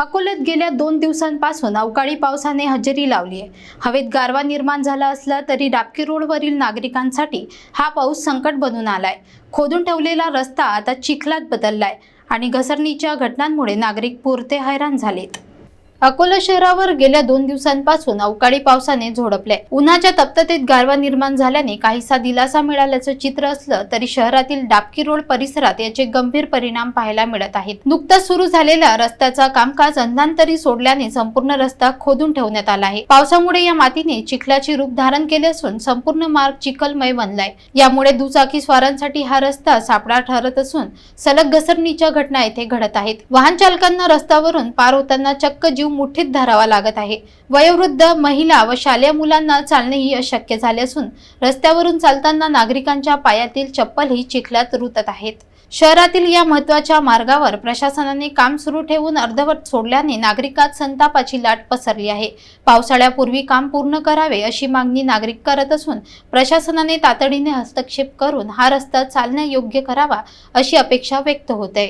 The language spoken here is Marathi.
अकोल्यात गेल्या दोन दिवसांपासून अवकाळी पावसाने हजेरी लावली आहे. हवेत गारवा निर्माण झाला असला तरी डाबकी रोडवरील नागरिकांसाठी हा पाऊस संकट बनून आलाय. खोदून ठेवलेला रस्ता आता चिखलात बदललाय आणि घसरणीच्या घटनांमुळे नागरिक पुरते हैराण झालेत. अकोला शहरावर गेल्या दोन दिवसांपासून अवकाळी पावसाने झोडपले. उन्हाच्या तप्ततेत गारवा निर्माण झाल्याने काहीसा दिलासा मिळाल्याचं चित्र असलं तरी शहरातील डाबकी रोड परिसरात याचे गंभीर परिणाम पाहायला मिळत आहेत. नुकताच सुरू झालेल्या रस्त्याचा कामकाज अंधांतरी सोडल्याने संपूर्ण रस्ता खोदून ठेवण्यात आला आहे. पावसामुळे या मातीने चिखलाचे रूप धारण केले असून संपूर्ण मार्ग चिखलमय बनलाय. यामुळे दुचाकी स्वारांसाठी हा रस्ता सापळा ठरत असून सलग घसरणीच्या घटना येथे घडत आहेत. वाहन चालकांना रस्त्यावरून पार होताना चक्क जीव मुठीत धरावा लागत आहे. वयोवृद्ध महिला व शालेय मुलांना चालणेही अशक्य झाले असून रस्त्यावरून चालताना नागरिकांच्या पायातील चप्पलही चिखलात रुतत आहेत. शहरातील या महत्त्वाच्या मार्गावर प्रशासनाने काम सुरू ठेवून अर्धवट सोडल्याने नागरिकात संतापाची लाट पसरली आहे. पावसाळ्यापूर्वी काम पूर्ण करावे अशी मागणी नागरिक करत असून प्रशासनाने तातडीने हस्तक्षेप करून हा रस्ता चालण्यायोग्य करावा अशी अपेक्षा व्यक्त होते.